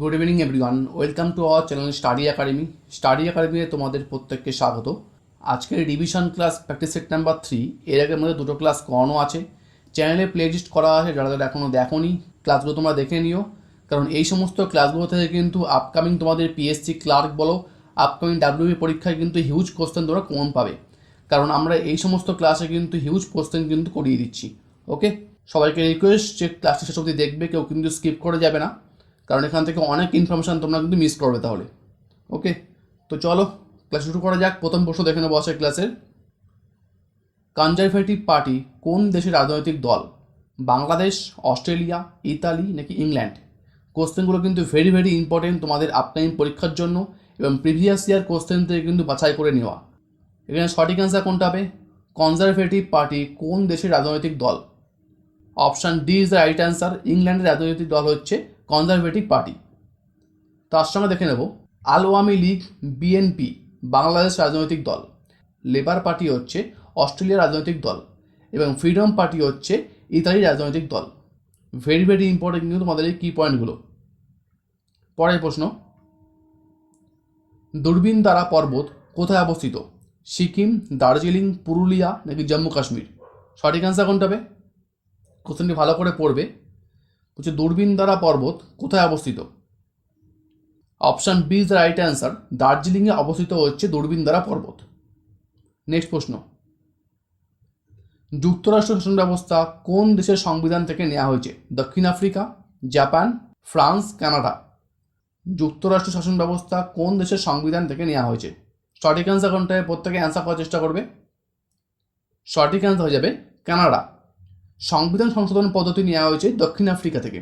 Good evening everyone welcome to our channel study academy study একাডেমিতে তোমাদের প্রত্যেককে স্বাগত। আজকের revision class practice set number three এর আগের মধ্যে দুটো ক্লাস করানো আছে। চ্যানেলে প্লেলিস্ট করা আছে, যারা যারা এখনও দেখোনি ক্লাসগুলো তোমরা দেখে নিও। কারণ এই সমস্ত ক্লাসগুলো থেকে কিন্তু আপকামিং তোমাদের পিএসসি ক্লার্ক বলো আপকামিং ডাব্লিউবি পরীক্ষায় কিন্তু হিউজ কোশ্চেন তোমরা কমন পাবে। কারণ আমরা এই সমস্ত ক্লাসে কিন্তু হিউজ কোশ্চেন কিন্তু করিয়ে দিচ্ছি। ওকে সবাইকে রিকোয়েস্ট যে ক্লাসটি শেষ অবধি দেখবে, কেউ কিন্তু স্কিপ করে যাবে না। কারণ এখান থেকে অনেক ইনফরমেশান তোমরা কিন্তু মিস করবে তাহলে। ওকে তো চলো ক্লাস শুরু করা যাক। প্রথম প্রশ্ন দেখে নেব আসে ক্লাসের কনজারভেটিভ পার্টি কোন দেশের রাজনৈতিক দল? বাংলাদেশ, অস্ট্রেলিয়া, ইতালি নাকি ইংল্যান্ড? কোশ্চেনগুলো কিন্তু ভেরি ভেরি ইম্পর্টেন্ট তোমাদের আপকামিং পরীক্ষার জন্য এবং প্রিভিয়াস ইয়ার কোশ্চেন থেকে কিন্তু বাছাই করে নেওয়া। এখানে সঠিক অ্যান্সার কোনটা হবে? কনজারভেটিভ পার্টি কোন দেশের রাজনৈতিক দল? Option D is the right answer ইংল্যান্ডের রাজনৈতিক দল হচ্ছে কনজারভেটিভ পার্টি। তার সঙ্গে দেখে নেব আলওয়ামী লীগ, বিএনপি, বাংলাদেশ রাজনৈতিক দল। লেবার পার্টি হচ্ছে অস্ট্রেলিয়ার রাজনৈতিক দল এবং ফ্রিডম পার্টি হচ্ছে ইতালির রাজনৈতিক দল। ভেরি ভেরি ইম্পর্টেন্ট কিন্তু তোমাদের এই কি পয়েন্টগুলো পরের প্রশ্ন, দূরবীন দ্বারা পর্বত কোথায় অবস্থিত? সিকিম, দার্জিলিং, পুরুলিয়া নাকি জম্মু কাশ্মীর সঠিক অ্যান্সার কোনটা হবে কোশ্চেনটি ভালো করে পড়বে। হচ্ছে দূরবীন দ্বারা পর্বত কোথায় অবস্থিত? Option B is right answer. দার্জিলিংয়ে অবস্থিত হচ্ছে দূরবীন দ্বারা পর্বত। নেক্সট প্রশ্ন। যুক্তরাষ্ট্র শাসন ব্যবস্থা কোন দেশের সংবিধান থেকে নেওয়া হয়েছে? দক্ষিণ আফ্রিকা, জাপান, ফ্রান্স, কানাডা। যুক্তরাষ্ট্র শাসন ব্যবস্থা কোন দেশের সংবিধান থেকে নেওয়া হয়েছে? সঠিক অ্যান্সার কোনটায় প্রত্যেকে অ্যান্সার করার চেষ্টা করবে। সঠিক অ্যান্সার হয়ে যাবে কানাডা। সংবিধান সংশোধন পদ্ধতি নেওয়া হয়েছে দক্ষিণ আফ্রিকা থেকে।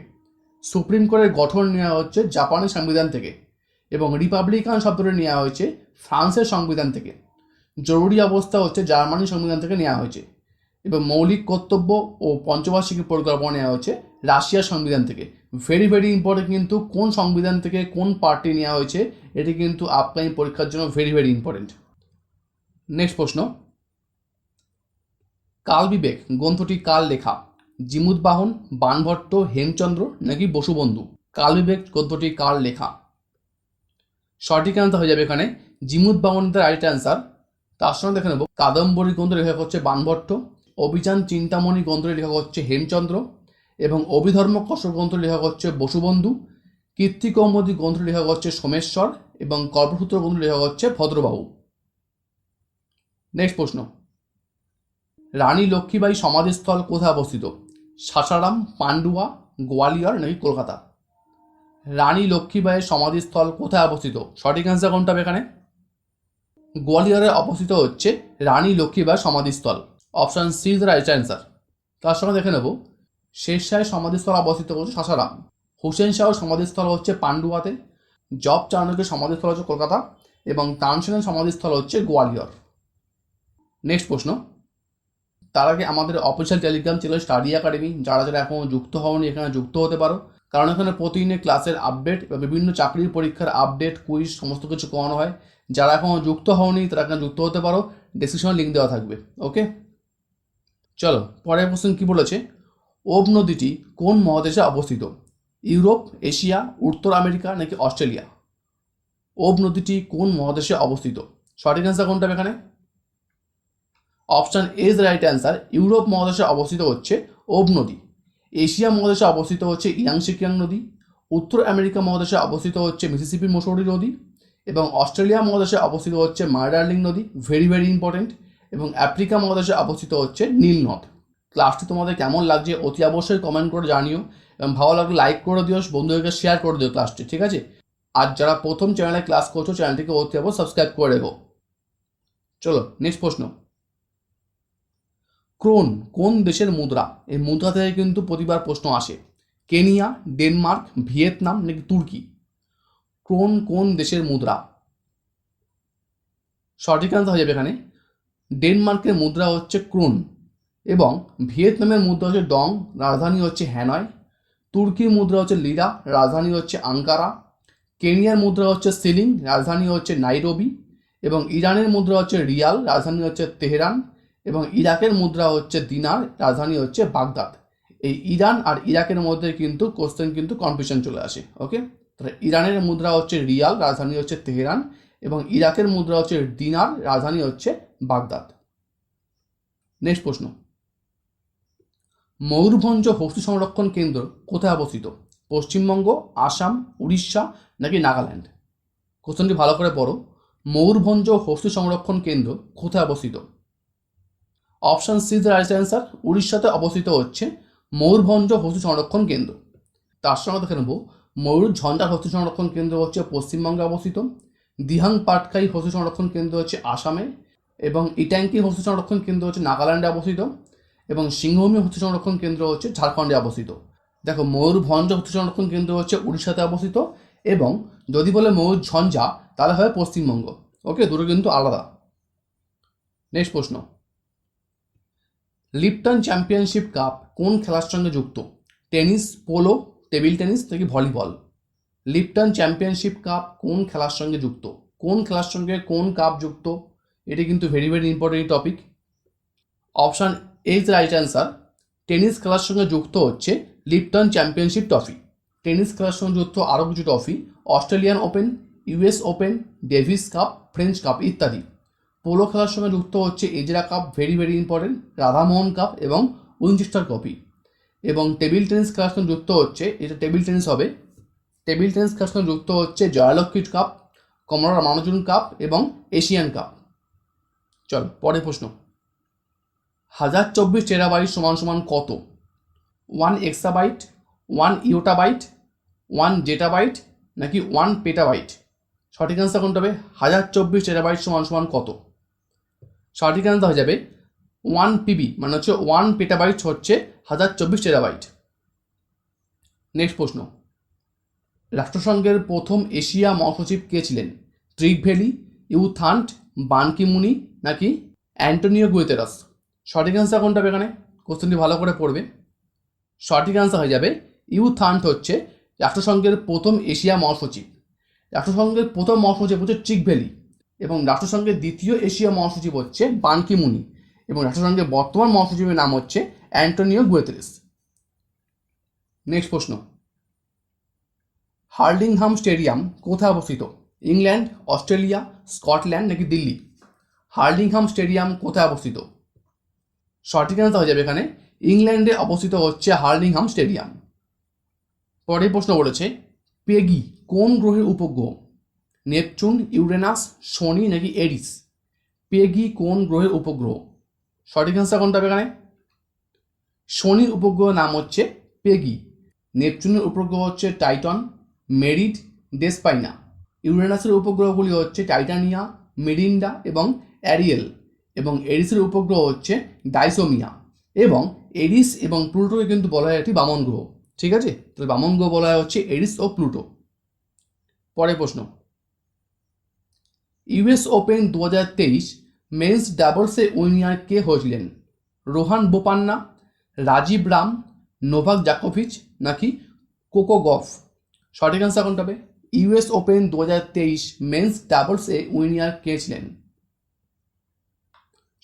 সুপ্রিম কোর্টের গঠন নেওয়া হচ্ছে জাপানের সংবিধান থেকে এবং রিপাবলিকান শব্দটি নেওয়া হয়েছে ফ্রান্সের সংবিধান থেকে। জরুরি অবস্থা হচ্ছে জার্মানির সংবিধান থেকে নেওয়া হয়েছে এবং মৌলিক কর্তব্য ও পঞ্চবার্ষিকী পরিকল্পনা নেওয়া হয়েছে রাশিয়ার সংবিধান থেকে। ভেরি ভেরি ইম্পর্টেন্ট কিন্তু কোন সংবিধান থেকে কোন পার্টি নেওয়া হয়েছে, এটি কিন্তু আপকামিং পরীক্ষার জন্য ভেরি ভেরি ইম্পর্টেন্ট নেক্সট প্রশ্ন। কাল বিবেক, গ্রন্থটি কাল লেখা। জিমুদবাহন বানভট্ট, হেমচন্দ্র নাকি বসুবন্ধু? কাল বিবেক, গ্রন্থটি কার লেখা। সঠিক অ্যান্সার হয়ে যাবে এখানে। জিমুদবাহন দ্য রাইট অ্যান্সার তার সঙ্গে দেখে নেব। কাদম্বরী গ্রন্থ লেখক হচ্ছে বানভট্ট। অভিযান চিন্তামণি গ্রন্থের লেখক হচ্ছে হেমচন্দ্র। এবং অভিধর্ম কসর গ্রন্থ লেখক হচ্ছে বসুবন্ধু। কীর্তিকৌমদী গ্রন্থ লেখক হচ্ছে সোমেশ্বর। এবং কল্পসূত্র গ্রন্থ লেখক হচ্ছে ভদ্রবাহু। নেক্সট প্রশ্ন। রানী লক্ষ্মীবাই সমাধিস্থল কোথায় অবস্থিত? সাসারাম, পান্ডুয়া, গোয়ালিয়র নাকি কলকাতা? রানী লক্ষ্মীবাইয়ের সমাধিস্থল কোথায় অবস্থিত? সঠিক অ্যান্সার কোনটা হবে এখানে? গোয়ালিয়রে অবস্থিত হচ্ছে রানী লক্ষ্মীবাইয়ের সমাধিস্থল। Option C is right answer তার সঙ্গে দেখে নেব। শেষ শাহের সমাধিস্থল অবস্থিত হচ্ছে সাসারাম। হুসেন শাহর সমাধিস্থল হচ্ছে পান্ডুয়াতে। জব চাণক্যের সমাধিস্থল হচ্ছে কলকাতা। এবং তানসেনের সমাধিস্থল হচ্ছে গোয়ালিয়র। নেক্সট প্রশ্ন। তার আগে আমাদের official Telegram channel study academy যারা যারা এখনও যুক্ত হওনি, এখানে যুক্ত হতে পারো। কারণ এখানে প্রতিদিনের ক্লাসের আপডেট বা বিভিন্ন চাকরির পরীক্ষার আপডেট কুইজ সমস্ত কিছু করানো হয়। যারা এখনও যুক্ত হওনি, তারা এখানে যুক্ত হতে পারো। ডিসক্রিপশনে লিঙ্ক দেওয়া থাকবে ওকে চলো, পরের প্রশ্ন কী বলেছে? ওব নদীটি কোন মহাদেশে অবস্থিত? ইউরোপ, এশিয়া, উত্তর আমেরিকা নাকি অস্ট্রেলিয়া? ওব নদীটি কোন মহাদেশে অবস্থিত? সঠিক অ্যান্সার কোনটা এখানে? Option is right answer Europe মহাদেশে অবস্থিত হচ্ছে ওব নদী। এশিয়া মহাদেশে অবস্থিত হচ্ছে ইয়াংশিকিয়াং নদী। উত্তর আমেরিকা মহাদেশে অবস্থিত হচ্ছে মিসিসিপি মসৌরি নদী এবং অস্ট্রেলিয়া মহাদেশে অবস্থিত হচ্ছে মার্ডার্লিং নদী ভেরি ভেরি ইম্পর্টেন্ট এবং আফ্রিকা মহাদেশে অবস্থিত হচ্ছে নীল নদ। ক্লাসটি তোমাদের কেমন লাগছে অতি অবশ্যই কমেন্ট করে জানিও এবং ভালো লাগলে লাইক করে দিও, বন্ধুদেরকে শেয়ার করে দিও ক্লাসটি ঠিক আছে? আর যারা প্রথম চ্যানেলে ক্লাস করছ চ্যানেলটিকে অতি অবশ্যই সাবস্ক্রাইব করে রেখো। চলো নেক্সট প্রশ্ন। ক্রোন কোন দেশের মুদ্রা? এই মুদ্রা থেকে কিন্তু প্রতিবার প্রশ্ন আসে। কেনিয়া, ডেনমার্ক, ভিয়েতনাম নাকি তুর্কি? ক্রোন কোন দেশের মুদ্রা? সঠিক অ্যান্সার হয়ে যাবে এখানে। ডেনমার্কের মুদ্রা হচ্ছে ক্রোন এবং ভিয়েতনামের মুদ্রা হচ্ছে ডং, রাজধানী হচ্ছে হ্যানয়। তুর্কির মুদ্রা হচ্ছে লিরা, রাজধানী হচ্ছে আঙ্কারা। কেনিয়ার মুদ্রা হচ্ছে সিলিং, রাজধানী হচ্ছে নাইরোবি এবং ইরানের মুদ্রা হচ্ছে রিয়াল, রাজধানী হচ্ছে তেহরান। এবং ইরাকের মুদ্রা হচ্ছে দিনার, রাজধানী হচ্ছে বাগদাদ। এই ইরান আর ইরাকের মধ্যে কিন্তু কোশ্চেন কিন্তু কনফিউশন চলে আসে ওকে তাহলে ইরানের মুদ্রা হচ্ছে রিয়াল, রাজধানী হচ্ছে তেহরান এবং ইরাকের মুদ্রা হচ্ছে দিনার, রাজধানী হচ্ছে বাগদাদ। নেক্সট প্রশ্ন। ময়ূরভঞ্জ হস্তি সংরক্ষণ কেন্দ্র কোথায় অবস্থিত? পশ্চিমবঙ্গ, আসাম, উড়িষ্যা নাকি নাগাল্যান্ড? কোশ্চেনটি ভালো করে পড়ো। ময়ূরভঞ্জ হস্তি সংরক্ষণ কেন্দ্র কোথায় অবস্থিত? Option C the right answer উড়িষ্যাতে অবস্থিত হচ্ছে ময়ূরভঞ্জ হস্তি সংরক্ষণ কেন্দ্র। তার সঙ্গে দেখে নেব, ময়ূর ঝঞ্ঝার হস্তি সংরক্ষণ কেন্দ্র হচ্ছে পশ্চিমবঙ্গে অবস্থিত, দিহাং পাটকাই হস্তি সংরক্ষণ কেন্দ্র হচ্ছে আসামে, এবং ইট্যাঙ্কি হস্তি সংরক্ষণ কেন্দ্র হচ্ছে নাগাল্যান্ডে অবস্থিত, এবং সিংহভূমি হস্তি সংরক্ষণ কেন্দ্র হচ্ছে ঝাড়খণ্ডে অবস্থিত। দেখো, ময়ূরভঞ্জ হস্তি সংরক্ষণ কেন্দ্র হচ্ছে উড়িষ্যাতে অবস্থিত, এবং যদি বলে ময়ূর ঝঞ্ঝা, তাহলে হয় পশ্চিমবঙ্গ। ওকে, দুটো কিন্তু আলাদা। নেক্সট প্রশ্ন। লিপটন চ্যাম্পিয়নশিপ কাপ কোন খেলার সঙ্গে যুক্ত? টেনিস, পোলো, টেবিল টেনিস নাকি ভলিবল? লিপটন চ্যাম্পিয়নশিপ কাপ কোন খেলার সঙ্গে যুক্ত? কোন খেলার সঙ্গে কোন কাপ যুক্ত? এটি কিন্তু very very important topic option H right answer tennis খেলার সঙ্গে যুক্ত হচ্ছে লিপটন চ্যাম্পিয়নশিপ ট্রফি। টেনিস খেলার সঙ্গে যুক্ত আরও কিছু trophy, Australian open US open, Davis cup, French cup ইত্যাদি। পোলো খেলার সঙ্গে যুক্ত হচ্ছে Ezra cup, very very important Radhamohan cup এবং উইনচেস্টার কপি এবং টেবিল টেনিস খেলার সঙ্গে যুক্ত হচ্ছে, এটা টেবিল টেনিস হবে। টেবিল টেনিস খেলার সঙ্গে যুক্ত হচ্ছে জয়ালক্ষী কাপ, কমলা রামানুজন কাপ এবং এশিয়ান কাপ। চল, পরের প্রশ্ন। হাজার চব্বিশ টেরাবাইট সমান সমান কত? One exabyte one yottabyte one zettabyte নাকি ওয়ান পেটাবাইট সঠিক অ্যান্সার কোনটা হবে? হাজার চব্বিশ টেরা টেরাবাইট সমান সমান কত? সঠিক অ্যান্সার হয়ে যাবে ওয়ান পিবি মানে হচ্ছে ওয়ান পেটাবাইট হচ্ছে হাজার চব্বিশ টেরাবাইট নেক্সট প্রশ্ন। রাষ্ট্রসংঘের প্রথম এশিয়া মহাসচিব কে ছিলেন? ট্রিক ভ্যালি ইউথান্ট বানকিমুনি নাকি অ্যান্টোনিও গুয়েতেরাস সঠিক অ্যান্সার কোনটা হবে এখানে? কোশ্চেনটি ভালো করে পড়বে। সঠিক অ্যান্সার হয়ে যাবে ইউথান্ট হচ্ছে রাষ্ট্রসংঘের প্রথম এশিয়া মহাসচিব। রাষ্ট্রসংঘের প্রথম মহাসচিব হচ্ছে ভ্যালি এবং রাষ্ট্রসংঘের দ্বিতীয় এশিয়া মহাসচিব হচ্ছে বানকিমুনি এবং রাষ্ট্রসংঘের বর্তমান মহাসচিবের নাম হচ্ছে অ্যান্টোনিও গুয়েতেরেস। নেক্সট প্রশ্ন। হার্ডিংহাম স্টেডিয়াম কোথায় অবস্থিত? ইংল্যান্ড, অস্ট্রেলিয়া, স্কটল্যান্ড নাকি দিল্লি? হার্ডিংহাম স্টেডিয়াম কোথায় অবস্থিত? সঠিক অ্যান্সার হয়ে যাবে এখানে। ইংল্যান্ডে অবস্থিত হচ্ছে হার্ডিংহাম স্টেডিয়াম। পরের প্রশ্ন বলেছে, পেগি কোন গ্রহের উপগ্রহ? নেপচুন, ইউরেনাস, শনি নাকি এরিস? পেগি কোন গ্রহের উপগ্রহ? সঠিক অ্যান্সার কোনটা হবে এখানে? শনির উপগ্রহ নাম হচ্ছে পেগি। নেপচুনের উপগ্রহ হচ্ছে টাইটন মেরিড ডেসপাইনা। ইউরেনাসের উপগ্রহগুলি হচ্ছে টাইটানিয়া, মেরিন্ডা এবং অ্যারিয়েল। এবং এরিসের উপগ্রহ হচ্ছে ডাইসোমিয়া। এবং এরিস এবং প্লুটোকে কিন্তু বলা হয় একটি বামন গ্রহ। ঠিক আছে? তাহলে বামন গ্রহ বলা হচ্ছে এরিস ও প্লুটো। পরের প্রশ্ন। ইউএস ওপেন দু হাজার তেইশ মেন্স ডাবলসে উইনিয়ার কে হয়েছিলেন। রোহান বোপান্না, রাজীব রাম, নোভাক জাকোভিচ নাকি কোকো গফ? সঠিক অ্যান্সার কোনটা হবে? ইউএস ওপেন দু হাজার তেইশ মেন্স ডাবলসে উইনিয়ার কে ছিলেন?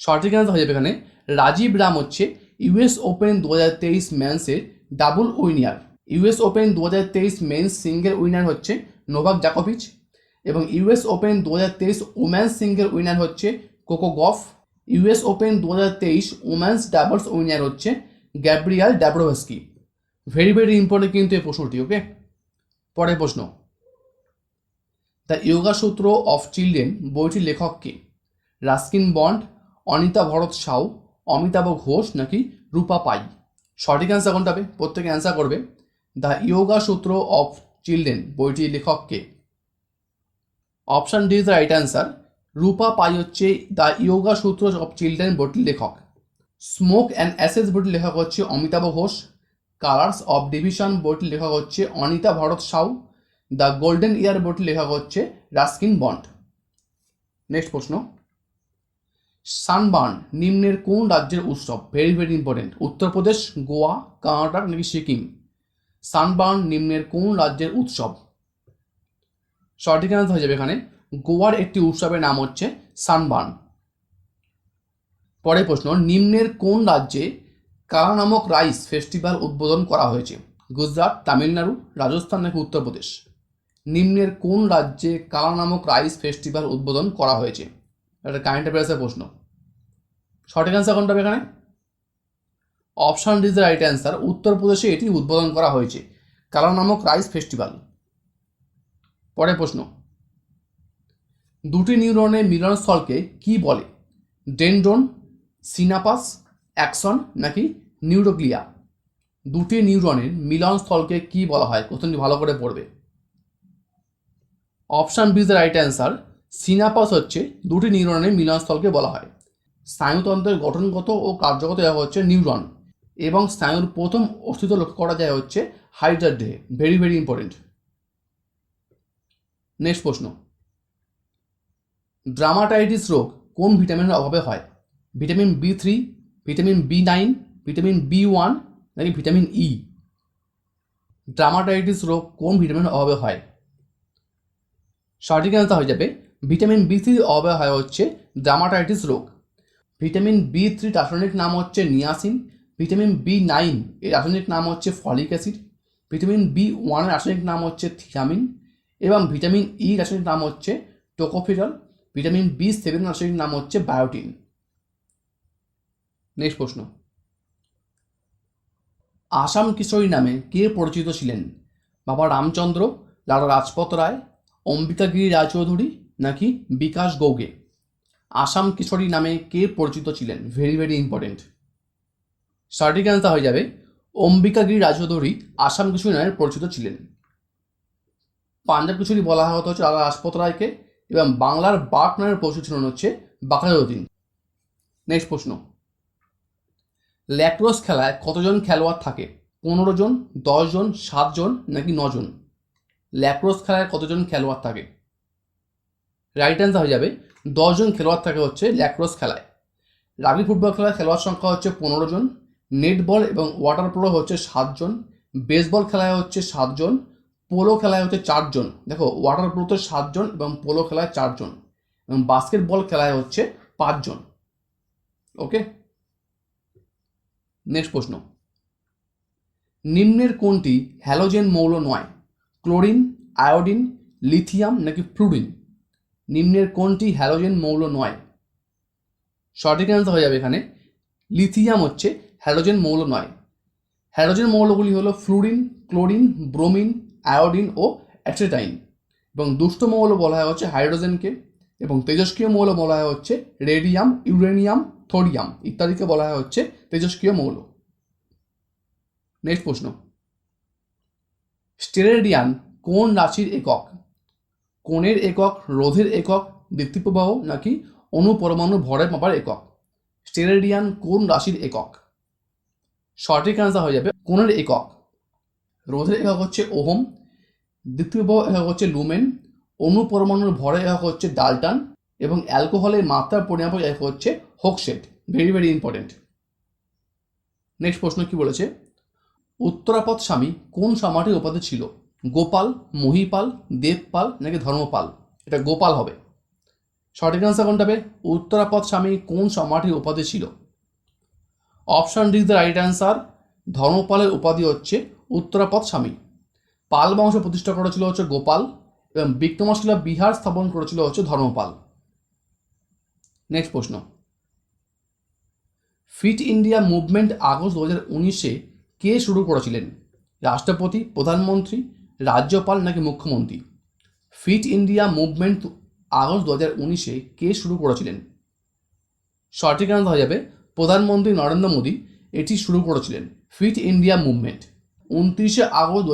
সঠিক অ্যান্সার হয়ে যাবে এখানে। রাজীব রাম হচ্ছে ইউএস ওপেন দু হাজার তেইশ মেন্সের ডাবল উইনিয়ার ইউএস ওপেন দু হাজার তেইশ মেন্স সিঙ্গেল উইনার হচ্ছে নোভাক জাকোভিচ। এবং ইউএস ওপেন দু হাজার তেইশ ওম্যান্স সিঙ্গেল উইনার হচ্ছে কোকো গফ ইউএস ওপেন দু হাজার তেইশ ওম্যান্স ডাবলস উইনার হচ্ছে Gabriela Dabrowski very very important কিন্তু এই প্রশ্নটি ওকে পরের প্রশ্ন। The yoga sutra of children বইটির লেখক কে? রাস্কিন বন্ড, অনিতা ভরত সাউ, অমিতাভ ঘোষ নাকি রূপা পাই? সঠিক অ্যান্সার কোনটা হবে? প্রত্যেকে অ্যান্সার করবে। The yoga sutra of children বইটির লেখক কে? Option D is the right answer Rupa Pai হচ্ছে the yoga sutra of children বইটির লেখক স্মোক অ্যান্ড অ্যাসেস বইটির লেখক হচ্ছে Amitav Ghosh. Colours of division বইটির লেখক হচ্ছে Anita Bharat Shah. The golden year বইটির লেখক হচ্ছে রাস্কিন বন্ড নেক্সট প্রশ্ন। সানবার্ন নিম্নের কোন রাজ্যের উৎসব? Very very important Uttar Pradesh Goa Karnataka নাকি সিকিম? সানবার্ন নিম্নের কোন রাজ্যের উৎসব? সঠিক অ্যান্সার হয়ে যাবে এখানে। গোয়ার একটি উৎসবের নাম হচ্ছে সানবার্ন। পরের প্রশ্ন, নিম্নের কোন রাজ্যে কালা নামক রাইস ফেস্টিভ্যাল উদ্বোধন করা হয়েছে? গুজরাট, তামিলনাড়ু, রাজস্থান নাকি উত্তরপ্রদেশ? নিম্নের কোন রাজ্যে কালা নামক রাইস ফেস্টিভ্যাল উদ্বোধন করা হয়েছে? একটা কারেন্ট অ্যাফেয়ার্সের প্রশ্ন। সঠিক অ্যান্সার কোনটা হবে এখানে? অপশান দ্য রাইট অ্যান্সার উত্তরপ্রদেশে এটি উদ্বোধন করা হয়েছে। কালা নামক রাইস ফেস্টিভ্যাল। পরের প্রশ্ন। দুটি নিউরনের মিলনস্থলকে কি বলে? ডেন্ড্রন, সিনাপাস অ্যাকশন নাকি নিউরোগ্লিয়া? দুটি নিউরনের মিলনস্থলকে কি বলা হয়? কোশ্চেনটি ভালো করে পড়বে। Option B the right answer. Synapse হচ্ছে দুটি নিউরনের মিলনস্থলকে বলা হয়। স্নায়ুতন্ত্রের গঠনগত ও কার্যগত একক হচ্ছে নিউরন এবং স্নায়ুর প্রথম অস্তিত্ব লক্ষ্য করা যায় হচ্ছে হাইড্রার দেহে। ভেরি ভেরি ইম্পর্টেন্ট নেক্সট প্রশ্ন। ড্রামাটাইটিস রোগ কোন ভিটামিনের অভাবে হয়? Vitamin B three vitamin B nine vitamin B one নাকি ভিটামিন ই ড্রামাটাইটিস রোগ কোন ভিটামিনের অভাবে হয়? সঠিক অ্যান্সার হয়ে যাবে ভিটামিন বি থ্রির অভাবে হয় হচ্ছে ড্রামাটাইটিস রোগ। ভিটামিন বি থ্রি রাসায়নিক নাম হচ্ছে নিয়াসিন ভিটামিন বি নাইন এর রাসায়নিক নাম হচ্ছে ফলিক অ্যাসিড ভিটামিন বি ওয়ানের রাসায়নিক নাম হচ্ছে থিয়ামিন এবং ভিটামিন ই রাসায়নিক নাম হচ্ছে টোকোফিরল ভিটামিন বি সেভেন রাসায়নিক নাম হচ্ছে বায়োটিন নেক্সট প্রশ্ন। আসাম কিশোরী নামে কে পরিচিত ছিলেন? বাবা রামচন্দ্র, লালা রাজপথ রায় অম্বিকাগিরি রায়চৌধুরী নাকি বিকাশ গৌগে? আসাম কিশোরী নামে কে পরিচিত ছিলেন? ভেরি ভেরি ইম্পর্টেন্ট সঠিক অ্যান্সার হয়ে যাবে। অম্বিকাগিরি রায়চৌধুরী আসাম কিশোরী নামে পরিচিত ছিলেন। পাঞ্জাব কিশোরী বলা হতো হচ্ছে লালা রাজপথ রায়কে, এবং বাংলার নামের পরিচিত ছিলেন হচ্ছে বাকারুদ্দিন নেক্সট প্রশ্ন। ল্যাক্রোস খেলায় কতজন খেলোয়াড় থাকে? পনেরো জন, দশ জন সাতজন নাকি নজন ল্যাক্রোস খেলায় কতজন খেলোয়াড় থাকে? রাইট অ্যান্সার হয়ে যাবে দশজন খেলোয়াড় থাকে হচ্ছে ল্যাক্রোস খেলায়। রাগবি ফুটবল খেলায় খেলোয়াড় সংখ্যা হচ্ছে পনেরো জন, নেটবল এবং ওয়াটার পোলো হচ্ছে সাতজন বেসবল খেলায় হচ্ছে সাতজন পোলো খেলায় হচ্ছে চারজন। দেখো ওয়াটার পোলোতে সাতজন এবং পোলো খেলায় চারজন এবং বাস্কেটবল খেলায় হচ্ছে পাঁচজন। ওকে নেক্সট প্রশ্ন। নিম্নের কোনটি হ্যালোজেন মৌল নয়? ক্লোরিন আয়োডিন লিথিয়াম নাকি ফ্লুরিন নিম্নের কোনটি হ্যালোজেন মৌল নয়? সঠিক অ্যান্সার হয়ে যাবে এখানে। লিথিয়াম হচ্ছে হ্যালোজেন মৌল নয়। হ্যালোজেন মৌলগুলি হলো ফ্লুরিন ক্লোরিন ব্রোমিন আয়োডিন ও অ্যাসেটাইন। এবং দুষ্ট মৌল বলা হয় হচ্ছে হাইড্রোজেনকে, এবং তেজস্ক্রিয় মৌল বলা হয় হচ্ছে রেডিয়াম, ইউরেনিয়াম, থোরিয়াম ইত্যাদিকে বলা হয় হচ্ছে তেজস্ক্রিয় মৌল। নেক্সট প্রশ্ন। স্টেরেডিয়ান কোন রাশির একক? কোণের একক, রোধের একক দীপ্তিপ্রবাহ নাকি অনুপরমাণু ভরের মাপার একক? স্টেরেডিয়ান কোন রাশির একক? সঠিক অ্যান্সার হয়ে যাবে কোণের একক। রোধের একক হচ্ছে ওহম দীপ্তিপ্রবাহ একক হচ্ছে লুমেন অনুপরমাণুর ভরের একক হচ্ছে ডালটান এবং অ্যালকোহলের মাত্রার পরিমাপক একক হচ্ছে হোকসেট। ভেরি ভেরি ইম্পর্টেন্ট নেক্সট প্রশ্ন কি বলেছে? উত্তরাপদ স্বামী কোন সম্রাটের উপাধি ছিল? গোপাল, মহিপাল, দেবপাল নাকি ধর্মপাল? এটা গোপাল হবে। সঠিক আনসার কোনটা হবে? উত্তরাপদ স্বামী কোন সম্রাটের উপাধি ছিল? Option D the right answer ধর্মপালের উপাধি হচ্ছে উত্তরাপদ স্বামী। পাল বংশ প্রতিষ্ঠা করেছিল হচ্ছে গোপাল এবং বিক্রমশিলা বিহার স্থাপন করেছিল হচ্ছে ধর্মপাল। নেক্সট প্রশ্ন। ফিট ইন্ডিয়া মুভমেন্ট আগস্ট দু হাজার উনিশে কে শুরু করেছিলেন? রাষ্ট্রপতি, প্রধানমন্ত্রী, রাজ্যপাল নাকি মুখ্যমন্ত্রী? ফিট ইন্ডিয়া মুভমেন্ট আগস্ট দু হাজার উনিশে কে শুরু করেছিলেন? সঠিক আনন্দ হয়ে যাবে, প্রধানমন্ত্রী নরেন্দ্র মোদী, এটি শুরু করেছিলেন। Fit India movement. উনত্রিশে আগস্ট দু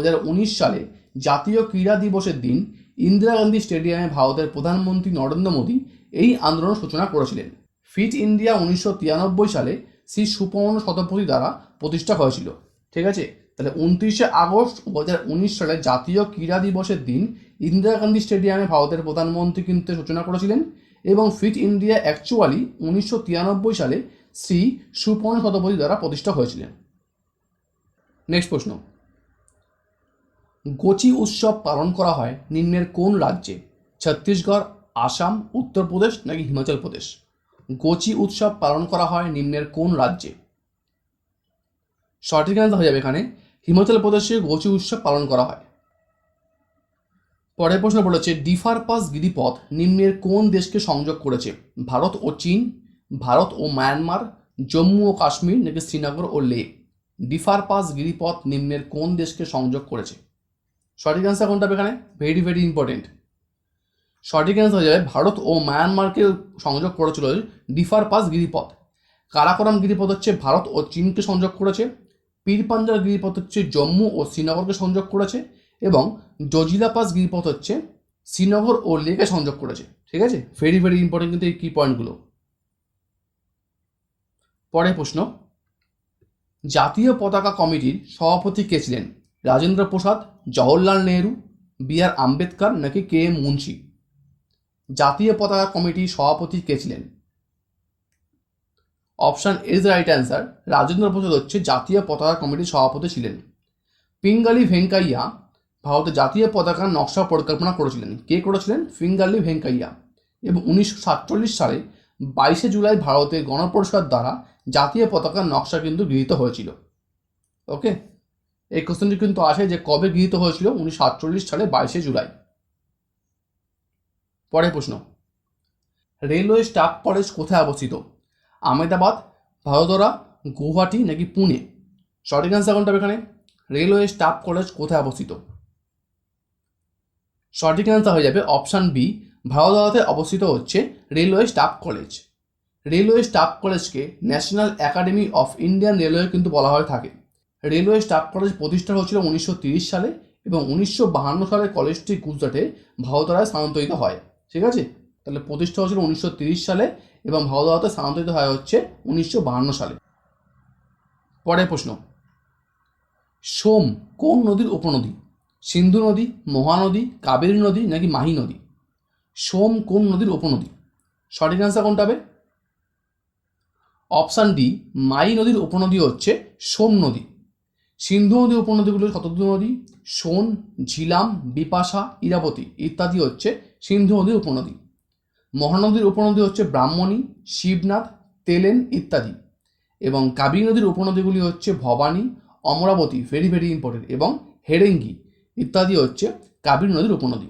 সালে জাতীয় ক্রীড়া দিবসের দিন ইন্দিরা গান্ধী স্টেডিয়ামে ভারতের প্রধানমন্ত্রী নরেন্দ্র মোদী এই আন্দোলনের সূচনা করেছিলেন। ফিট ইন্ডিয়া উনিশশো তিরানব্বই সালে শ্রী সুপর্ণ শতপথী দ্বারা প্রতিষ্ঠা হয়েছিল। ঠিক আছে? তাহলে উনত্রিশে আগস্ট দু হাজার উনিশ সালে জাতীয় ক্রীড়া দিবসের দিন ইন্দিরা গান্ধী স্টেডিয়ামে ভারতের প্রধানমন্ত্রী কিন্তু সূচনা করেছিলেন এবং ফিট ইন্ডিয়া অ্যাকচুয়ালি উনিশশো তিরানব্বই সালে শ্রী সুপর্ণ শতপথী দ্বারা প্রতিষ্ঠা হয়েছিলেন। নেক্সট প্রশ্ন। গোচি উৎসব পালন করা হয় নিম্নের কোন রাজ্যে? ছত্তিশগড়, আসাম, উত্তরপ্রদেশ নাকি হিমাচল প্রদেশ? গোচি উৎসব পালন করা হয় নিম্নের কোন রাজ্যে? সঠিক আনসার হয়ে যাবে এখানে। হিমাচল প্রদেশে গোচি উৎসব পালন করা হয়। পরের প্রশ্ন বলেছে, ডিফার পাস গিরিপথ নিম্নের কোন দেশকে সংযোগ করেছে? ভারত ও চীন, ভারত ও মায়ানমার, জম্মু ও কাশ্মীর নাকি শ্রীনগর ও লে ডিফারপাস গিরিপথ নিম্নের কোন দেশকে সংযোগ করেছে? সঠিক অ্যান্সার কোনটা এখানে? ভেরি ভেরি ইম্পর্টেন্ট সঠিক অ্যান্সার হয়ে যাবে ভারত ও মায়ানমারকে সংযোগ করেছিল ডিফার পাস গিরিপথ। কারাকোরাম গিরিপথ হচ্ছে ভারত ও চীনকে সংযোগ করেছে। পীর পাঞ্জাল গিরিপথ হচ্ছে জম্মু ও শ্রীনগরকে সংযোগ করেছে। এবং জজিলা পাস গিরিপথ হচ্ছে শ্রীনগর ও লেকে সংযোগ করেছে। ঠিক আছে? ভেরি ভেরি ইম্পর্টেন্ট কিন্তু এই কি পয়েন্টগুলো পরের প্রশ্ন। জাতীয় পতাকা কমিটির সভাপতি কে ছিলেন? রাজেন্দ্র প্রসাদ, জওহরলাল নেহরু, বি আর আম্বেদকর নাকি কে এম মুন্সি? জাতীয় পতাকা কমিটির সভাপতি কে ছিলেন? Option is right answer. Rajendra Prasad হচ্ছে জাতীয় পতাকা কমিটির সভাপতি ছিলেন। পিঙ্গালি ভেঙ্কাইয়া ভারতের জাতীয় পতাকার নকশা পরিকল্পনা করেছিলেন। কে করেছিলেন? ফিঙ্গালি ভেঙ্কাইয়া। এবং উনিশশো সাতচল্লিশ সালে বাইশে জুলাই ভারতের গণপরিষদ দ্বারা জাতীয় পতাকার নকশা কিন্তু গৃহীত হয়েছিল। ওকে? এই কোশ্চেনটি কিন্তু আসে যে কবে গৃহীত হয়েছিল? উনিশশো সাতচল্লিশ সালে বাইশে জুলাই। পরের প্রশ্ন। রেলওয়ে স্টাফ কলেজ কোথায় অবস্থিত? আহমেদাবাদ ভাদোদরা গুয়াহাটি নাকি পুনে? সঠিক অ্যান্সার কোনটা এখানে? রেলওয়ে স্টাফ কলেজ কোথায় অবস্থিত? সঠিক অ্যান্সার হয়ে যাবে অপশান বি ভারতদাতে অবস্থিত হচ্ছে railway staff college. Railway staff কলেজকে national academy of Indian railway কিন্তু বলা হয়ে থাকে। রেলওয়ে স্টাফ কলেজ প্রতিষ্ঠা হয়েছিল উনিশশো সালে এবং উনিশশো বাহান্ন সালে কলেজটি গুজরাটে ভারতরায় স্থানান্তরিত হয়। ঠিক আছে? তাহলে প্রতিষ্ঠা হয়েছিল উনিশশো সালে এবং ভারতরাতে স্থানান্তরিত হয় হচ্ছে উনিশশো সালে। পরের প্রশ্ন। সোম কোন নদীর উপনদী? সিন্ধু নদী মহানদী কাবেরী নদী নাকি মাহি নদী? সোম কোন নদীর উপনদী? সঠিক অ্যান্সার কোনটা হবে? অপশান ডি, মাই নদীর উপনদী হচ্ছে সোম নদী। সিন্ধু নদী উপনদীগুলো শতদ্রু নদী? সোন, ঝিলাম, বিপাশা, ইরাবতী ইত্যাদি হচ্ছে সিন্ধু নদীর উপনদী। মহানদীর উপনদী হচ্ছে ব্রাহ্মণী, শিবনাথ, তেলেন ইত্যাদি। এবং কাবেরী নদীর উপনদীগুলি হচ্ছে Bhavani, Amaravati very very important এবং হেরেঙ্গি ইত্যাদি হচ্ছে কাবেরী নদীর উপনদী।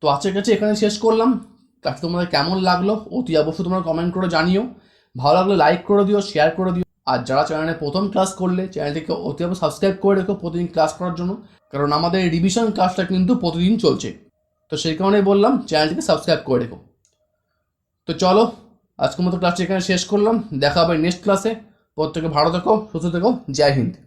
তো আজকের কাছে এখানে শেষ করলাম। কাছে তোমাদের কেমন লাগল? অতি অবশ্যই তোমরা কমেন্ট করে জানিও। ভালো লাগলে লাইক করে দিও শেয়ার করে দিও। আর যারা চ্যানেলে প্রথম ক্লাস করলে চ্যানেলটিকে অতি সাবস্ক্রাইব করে রেখো প্রতিদিন ক্লাস করার জন্য। কারণ আমাদের রিভিশন ক্লাসটা কিন্তু প্রতিদিন চলছে। তো সেই কারণেই বললাম চ্যানেলটিকে সাবস্ক্রাইব করে রেখো। তো চলো, আজকের মতো ক্লাসটি এখানে শেষ করলাম। দেখা হবে নেক্সট ক্লাসে প্রত্যেকে ভালো থেকো, সুস্থ থেকো, জয় হিন্দ।